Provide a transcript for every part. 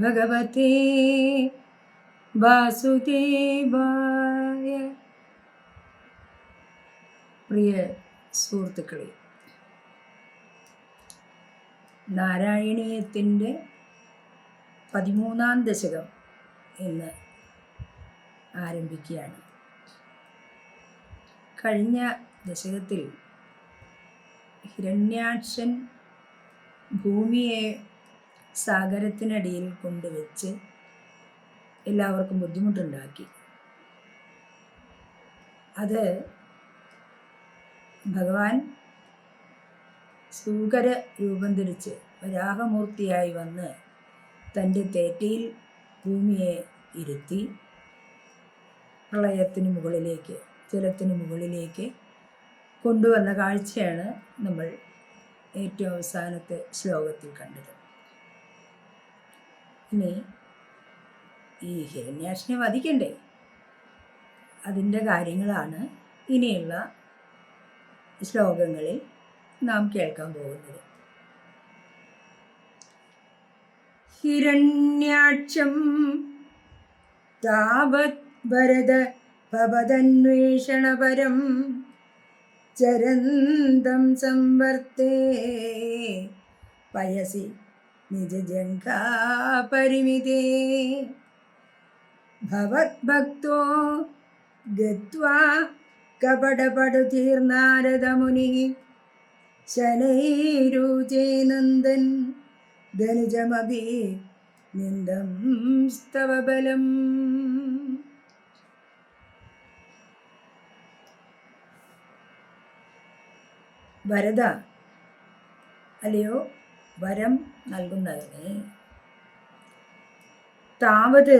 ഭഗവതേ വാസുദേവായ പ്രിയ സുഹൃത്തുക്കളെ നാരായണീയത്തിന്റെ പതിമൂന്നാം ദശകം ഇന്ന് ആരംഭിക്കുകയാണ്. കഴിഞ്ഞ ദശകത്തിൽ ഹിരണ്യാക്ഷൻ ഭൂമിയെ സാഗരത്തിനടിയിൽ കൊണ്ടുവച്ച് എല്ലാവർക്കും ബുദ്ധിമുട്ടുണ്ടാക്കി. അത് ഭഗവാൻ സൂകര രൂപം ധരിച്ച് വരാഹമൂർത്തിയായി വന്ന് തന്റെ തേറ്റയിൽ ഭൂമിയെ ഇരുത്തി പ്രളയത്തിന് മുകളിലേക്ക് ജലത്തിന് മുകളിലേക്ക് കൊണ്ടുവന്ന കാഴ്ചയാണ് നമ്മൾ ഏറ്റവും അവസാനത്തെ ശ്ലോകത്തിൽ കണ്ടത്. ഇനി ഈ ഹിരണ്യാക്ഷനെ വധിക്കണ്ടേ? അതിന്റെ കാര്യങ്ങളാണ് ഇനിയുള്ള ശ്ലോകങ്ങളിൽ നാം കേൾക്കാൻ പോകുന്നത്. ഹിരണ്യാക്ഷം താവത് ഭരത ഭവതന്വേഷണപരം ചരന്തം സംവർത്തേ. പയസി നിജജങ്കാപരിമിതേ. ഭവദ്ഭക്തോ ഗത്വാ കപടപടുതീർനാരദമുനി ശനൈരുചേ നന്ദൻ ധനുജമഭി നിന്ദം സ്തവ ബലം. ഭരത അല്ലയോ? വരം നൽകുന്നതിന്. താവത്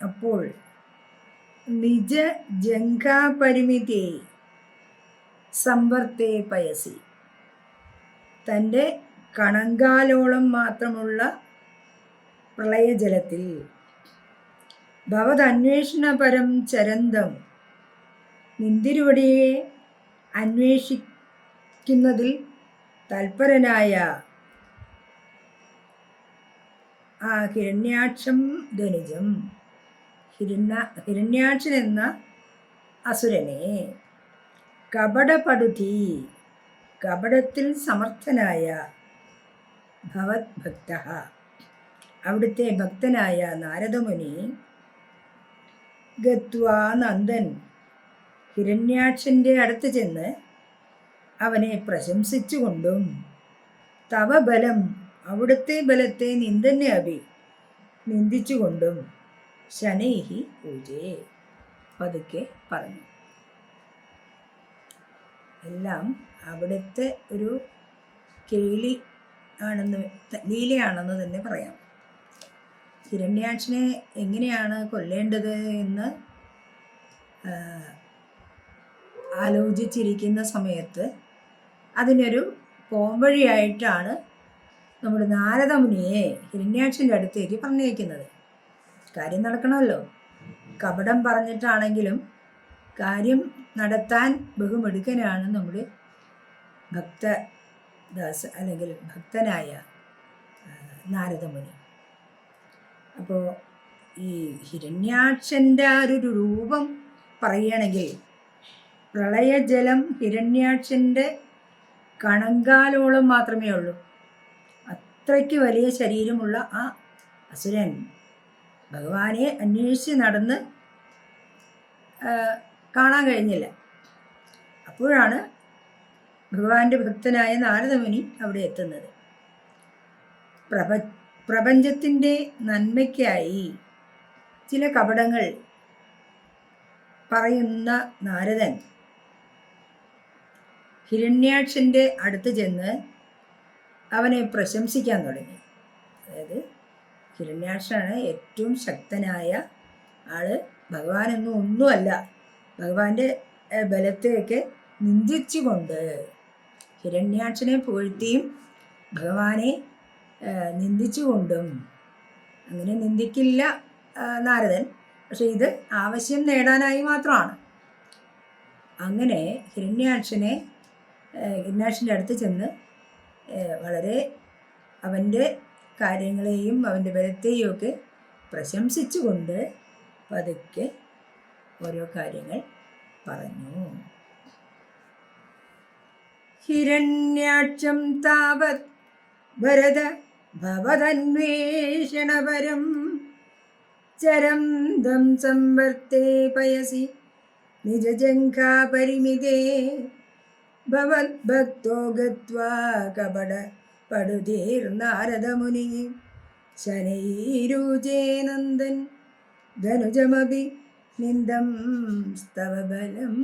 അപ്പോൾ നിജ ജങ്കാപരിമിതി സംവർത്തേ പയസി. തന്റെ കണങ്കാലോളം മാത്രമുള്ള പ്രളയജലത്തിൽ ഭവതന്വേഷണപരം ചരന്തം നിന്തിരുവടിയെ അന്വേഷിക്കുന്നതിൽ തൽപരനായ ഹിരണ്യാക്ഷം ധനുജം. ഹിരണ്യ ഹിരണ്യാക്ഷൻ എന്ന അസുരനെ കപടപടുതി കപടത്തിൽ സമർത്ഥനായ ഭവത് ഭക്ത അവിടുത്തെ ഭക്തനായ നാരദമുനി ഗത്വാ നന്ദൻ ഹിരണ്യാക്ഷന്റെ അടുത്ത് ചെന്ന് അവനെ പ്രശംസിച്ചുകൊണ്ടും തവ ബലം അവിടുത്തെ ബലത്തെ നിന്ദന്നെ അഭി. നിന്ദിച്ചുകൊണ്ടും ശനൈഹി പൂജയെ പതുക്കെ പറഞ്ഞു. എല്ലാം അവിടുത്തെ ഒരു കേളി ആണെന്ന് ലീലയാണെന്ന് തന്നെ പറയാം. ഹിരണ്യാക്ഷനെ എങ്ങനെയാണ് കൊല്ലേണ്ടത് എന്ന് ആലോചിച്ചിരിക്കുന്ന സമയത്ത് അതിനൊരു പോംവഴിയായിട്ടാണ് നമ്മുടെ നാരദമുനിയെ ഹിരണ്യാക്ഷന്റെ അടുത്തേക്ക് പറഞ്ഞേക്കുന്നത് കാര്യം നടക്കണമല്ലോ. കപടം പറഞ്ഞിട്ടാണെങ്കിലും കാര്യം നടത്താൻ ബഹുമെടുക്കനാണ് നമ്മുടെ ഭക്തദാസ് അല്ലെങ്കിൽ ഭക്തനായ നാരദമുനി. അപ്പോൾ ഈ ഹിരണ്യാക്ഷന്റെ ആ ഒരു രൂപം പറയുകയാണെങ്കിൽ പ്രളയജലം ഹിരണ്യാക്ഷന്റെ കണങ്കാലോളം മാത്രമേ ഉള്ളൂ. അത്രയ്ക്ക് വലിയ ശരീരമുള്ള ആ അസുരൻ ഭഗവാനെ അന്വേഷിച്ച് നടന്ന് കാണാൻ കഴിഞ്ഞില്ല. അപ്പോഴാണ് ഭഗവാന്റെ ഭക്തനായ നാരദമുനി അവിടെ എത്തുന്നത്. പ്രപ പ്രപഞ്ചത്തിന്റെ നന്മയ്ക്കായി ചില കപടങ്ങൾ പറയുന്ന നാരദൻ ഹിരണ്യാക്ഷന്റെ അടുത്ത് ചെന്ന് അവനെ പ്രശംസിക്കാൻ തുടങ്ങി. അതായത് ഹിരണ്യാക്ഷനാണ് ഏറ്റവും ശക്തനായ ആൾ. ഭഗവാനൊന്നും ഒന്നുമല്ല. ഭഗവാന്റെ ബലത്തെയൊക്കെ നിന്ദിച്ചുകൊണ്ട് ഹിരണ്യാക്ഷനെ പുകഴ്ത്തിയും ഭഗവാനെ നിന്ദിച്ചുകൊണ്ടും അങ്ങനെ നിന്ദിക്കില്ല നാരദൻ. പക്ഷെ ഇത് ആവശ്യം നേടാനായി മാത്രമാണ്. അങ്ങനെ ഹിരണ്യാക്ഷനെ ഹിരണ്യാക്ഷന്റെ അടുത്ത് ചെന്ന് വളരെ അവന്റെ കാര്യങ്ങളെയും അവന്റെ ബലത്തെയും ഒക്കെ പ്രശംസിച്ചുകൊണ്ട് പതുക്കെ ഓരോ കാര്യങ്ങൾ പറഞ്ഞു. ഹിരണ്യാക്ഷം താവത് ഭരത ഭവതന്വേഷണപരം ചരം ദം സംവർത്തേ പയസി നിജജങ്കാപരിമിതേ ഭവദ്ഭക്തോ ഗത്വാ കപട പടുതീർനാരദമുനി ശനൈരൂജേ നന്ദൻ ധനുജമഭി നിന്ദം സ്തവ ബലം